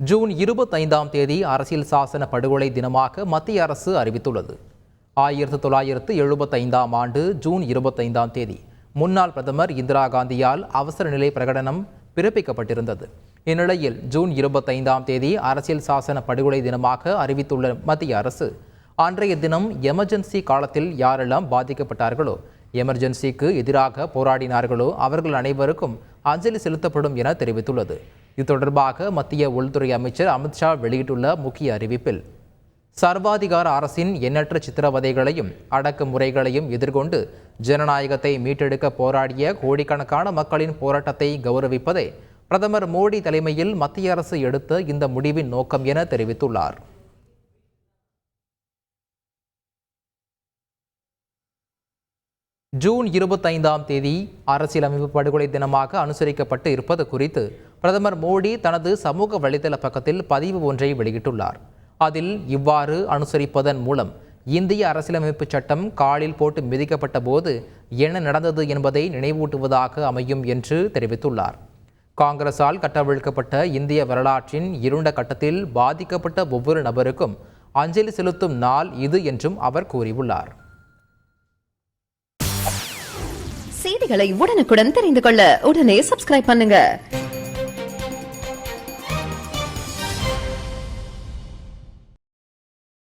June இருபத்தைந்தாம் தேதி அரசியல் சாசன படுகொலை தினமாக மத்திய அரசு அறிவித்துள்ளது. ஆயிரத்து தொள்ளாயிரத்து எழுபத்தைந்தாம் ஆண்டு ஜூன் இருபத்தைந்தாம் தேதி முன்னாள் பிரதமர் இந்திரா காந்தியால் அவசர நிலை பிரகடனம் பிறப்பிக்கப்பட்டிருந்தது. இந்நிலையில் ஜூன் இருபத்தைந்தாம் தேதி அரசியல் சாசன படுகொலை தினமாக அறிவித்துள்ள மத்திய அரசு அன்றைய தினம் எமர்ஜென்சி காலத்தில் யாரெல்லாம் பாதிக்கப்பட்டார்களோ எமர்ஜென்சிக்கு எதிராக போராடினார்களோ அவர்கள் அனைவருக்கும் அஞ்சலி செலுத்தப்படும் என தெரிவித்துள்ளது. இது தொடர்பாக மத்திய உள்துறை அமைச்சர் அமித்ஷா வெளியிட்டுள்ள முக்கிய அறிவிப்பில் சர்வாதிகார அரசின் எண்ணற்ற சித்திரவதைகளையும் அடக்குமுறைகளையும் எதிர்கொண்டு ஜனநாயகத்தை மீட்டெடுக்க போராடிய கோடிக்கணக்கான மக்களின் போராட்டத்தை கௌரவிப்பதே பிரதமர் மோடி தலைமையில் மத்திய அரசு எடுத்த இந்த முடிவின் நோக்கம் என தெரிவித்துள்ளார். ஜூன் இருபத்தைந்தாம் தேதி அரசியலமைப்பு படுகொலை தினமாக அனுசரிக்கப்பட்டு இருப்பது குறித்து பிரதமர் மோடி தனது சமூக வலைதள பக்கத்தில் பதிவு ஒன்றை வெளியிட்டுள்ளார். அதில் இவ்வாறு அனுசரிப்பதன் மூலம் இந்திய அரசியலமைப்பு சட்டம் காலில் போட்டு மிதிக்கப்பட்ட போது என்ன நடந்தது என்பதை நினைவூட்டுவதாக அமையும் என்று தெரிவித்துள்ளார். காங்கிரஸால் கட்டவிழ்க்கப்பட்ட இந்திய வரலாற்றின் இருண்ட கட்டத்தில் பாதிக்கப்பட்ட ஒவ்வொரு நபருக்கும் அஞ்சலி செலுத்தும் நாள் இது என்றும் அவர் கூறியுள்ளார். செய்திகளை உடனுக்குடன் தெரிந்து கொள்ள உடனே சப்ஸ்கிரைப் பண்ணுங்க.